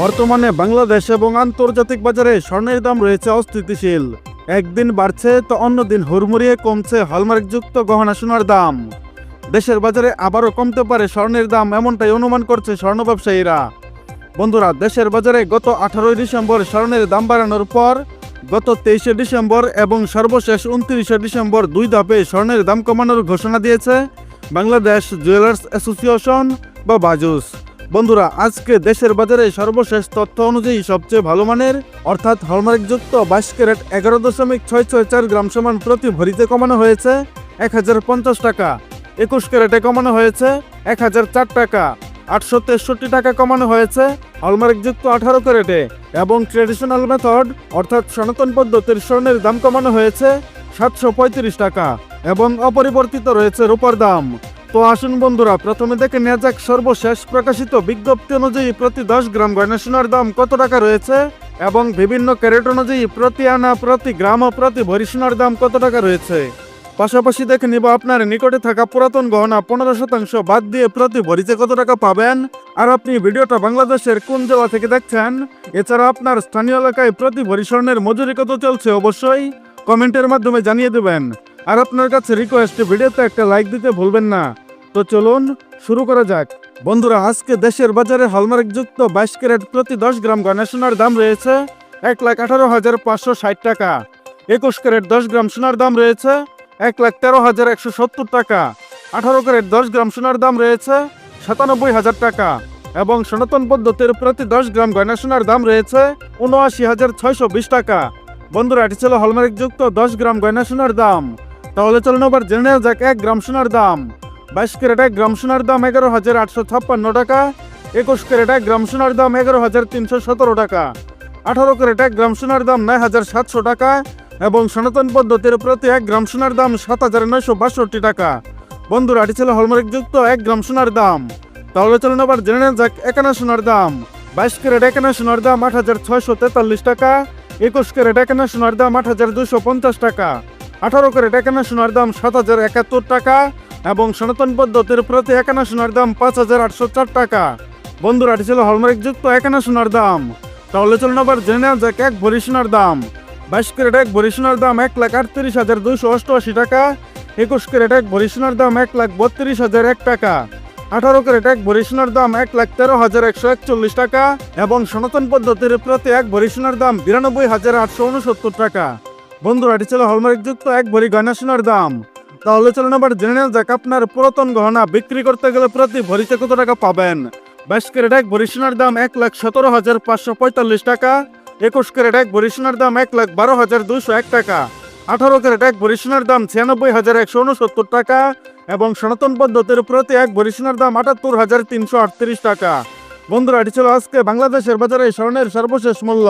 বর্তমানে বাংলাদেশ এবং আন্তর্জাতিক বাজারে স্বর্ণের দাম রয়েছে অস্থিতিশীল। একদিন বাড়ছে, তো অন্যদিন হুড়মুড়িয়ে কমছে হলমার্কযুক্ত গহনা সোনার দাম। দেশের বাজারে আবারও কমতে পারে স্বর্ণের দাম, এমনটাই অনুমান করছে স্বর্ণ ব্যবসায়ীরা। বন্ধুরা, দেশের বাজারে গত আঠারোই ডিসেম্বর স্বর্ণের দাম বাড়ানোর পর গত তেইশে ডিসেম্বর এবং সর্বশেষ উনত্রিশে ডিসেম্বর দুই ধাপে স্বর্ণের দাম কমানোর ঘোষণা দিয়েছে বাংলাদেশ জুয়েলার্স অ্যাসোসিয়েশন বা বাজুস। বন্ধুরা, আজকে দেশের বাজারে সর্বশেষ তথ্য অনুযায়ী সবচেয়ে ভালো মানের, অর্থাৎ হলমার্কযুক্ত বাইশ ক্যারেট এগারো দশমিক ছয় ছয় চার গ্রাম সমান প্রতি ভরিতে কমানো হয়েছে এক হাজার পঞ্চাশ টাকা। একুশ ক্যারেটে কমানো হয়েছে এক হাজার চার টাকা। আটশো তেষট্টি টাকা কমানো হয়েছে হলমার্কযুক্ত আঠারো ক্যারেটে এবং ট্রেডিশনাল মেথড, অর্থাৎ সনাতন পদ্ধতির স্বর্ণের দাম কমানো হয়েছে সাতশো পঁয়ত্রিশ টাকা এবং অপরিবর্তিত রয়েছে রূপার দাম। তো আসুন বন্ধুরা, প্রথমে দেখে নেওয়া যাক সর্বশেষ প্রকাশিত বিজ্ঞপ্তি অনুযায়ী প্রতি দশ গ্রাম গয়না সোনার দাম কত টাকা রয়েছে এবং বিভিন্ন ক্যারেট অনুযায়ী প্রতি আনা, প্রতি গ্রাম ও প্রতি ভরি সোনার দাম কত টাকা রয়েছে? পাশাপাশি দেখে নিব আপনার নিকটে থাকা পুরাতন গহনা পনেরো শতাংশ বাদ দিয়ে প্রতি ভরিতে কত টাকা পাবেন। আর আপনি ভিডিওটা বাংলাদেশের কোন জেলা থেকে দেখছেন? এছাড়া আপনার স্থানীয় এলাকায় প্রতি ভরি স্বর্ণের মজুরি কত চলছে অবশ্যই কমেন্টের মাধ্যমে জানিয়ে দেবেন। আর আপনার কাছে রিকোয়েস্ট ভিডিওতে একটা লাইক দিতে ভুলবেন না। তো চলুন, শুরু করা যাক। বন্ধুরা, আজকে দেশের বাজারে হলমার্কযুক্ত বাইশ ক্যারেট প্রতি দশ গ্রাম গয়না সোনার দাম রয়েছে এক লাখ আঠারো হাজার পাঁচশো ষাট টাকা। একুশ ক্যারেট দশ গ্রাম সোনার দাম রয়েছে এক লাখ তেরো হাজার একশো সত্তর টাকা। আঠারো ক্যারেট দশ গ্রাম সোনার দাম রয়েছে সাতানব্বই হাজার টাকা। এবং সনাতন পদ্ধতির প্রতি দশ গ্রাম গয়না সোনার দাম রয়েছে উনআশি হাজার ছয়শো বিশ টাকা। বন্ধুরা, এটি ছিল হলমার্কযুক্ত দশ গ্রাম গয়না সোনার দাম। তাহলে চলুন আবার জেনে নেওয়া যাক এক গ্রাম সোনার দাম। বাইশ ক্যারেট এক গ্রাম সোনার দাম এগারো হাজার আটশো ছাপ্পান্ন টাকা। একুশ ক্যারেট এক গ্রাম সোনার দাম এগারো হাজার তিনশো সতেরো টাকা। আঠারো ক্যারেট এক গ্রাম সোনার দাম নয় হাজার সাতশো টাকা এবং সনাতন পদ্ধতির প্রতি এক গ্রাম সোনার দাম সাত হাজার নয়শো বাষট্টি টাকা। বন্ধুরা, এটি ছিল হলমার্কযুক্ত এক গ্রাম সোনার দাম। তাহলে চলুন আবার জেনে নেওয়া যাক একানা সোনার দাম। বাইশ ক্যারেট একানা সোনার দাম আট হাজার ছয়শো তেতাল্লিশ টাকা। একুশ ক্যারেট একানা সোনার দাম আট হাজার দুশো পঞ্চাশ টাকা। আঠারো ক্যারেট একানা সোনার দাম সাত হাজার একাত্তর টাকা এবং সনাতন পদ্ধতির প্রতি একানা সোনার দাম পাঁচ হাজার আটশো চার টাকা। বন্ধুরা, এটি ছিল হলমার্কযুক্ত একানা সোনার দাম। তাহলে চলুন আবার জেনে নেওয়া যাক এক ভরি সোনার দাম। বাইশ ক্যারেট এক ভরি সোনার দাম এক লাখ আটত্রিশ হাজার দুইশো অষ্টআশি টাকা। একুশ ক্যারেট এক ভরি সোনার দাম এক লাখ বত্রিশ হাজার এক টাকা। আঠারো ক্যারেট এক ভরি সোনার দাম এক লাখ তেরো হাজার একশো একচল্লিশ টাকা এবং সনাতন পদ্ধতির প্রতি এক ভরি সোনার দাম বিরানব্বই হাজার আটশো উনসত্তর টাকা। বন্ধুরা, এটি ছিল হলমার্কযুক্ত এক ভরি গয়না সোনার দাম। তাহলে চলুন আবার জেনে নেওয়া যাক, আপনার পুরাতন গহনা বিক্রি করতে গেলে প্রতি ভরিতে কত টাকা পাবেন? বাইশ ক্যারেট এক ভরি সোনার দাম এক লাখ সতেরো হাজার পাঁচশো পঁয়তাল্লিশ টাকা। একুশ ক্যারেট এক ভরি সোনার দাম এক লাখ বারো হাজার দুশো এক টাকা। আঠারো ক্যারেট এক ভরি সোনার দাম ছিয়ানব্বই হাজার একশো উনসত্তর টাকা এবং সনাতন পদ্ধতির প্রতি এক ভরি সোনার দাম আটাত্তর হাজার তিনশো আটত্রিশ টাকা। বন্ধুরা, এটি ছিল আজকে বাংলাদেশের বাজারে স্বর্ণের সর্বশেষ মূল্য।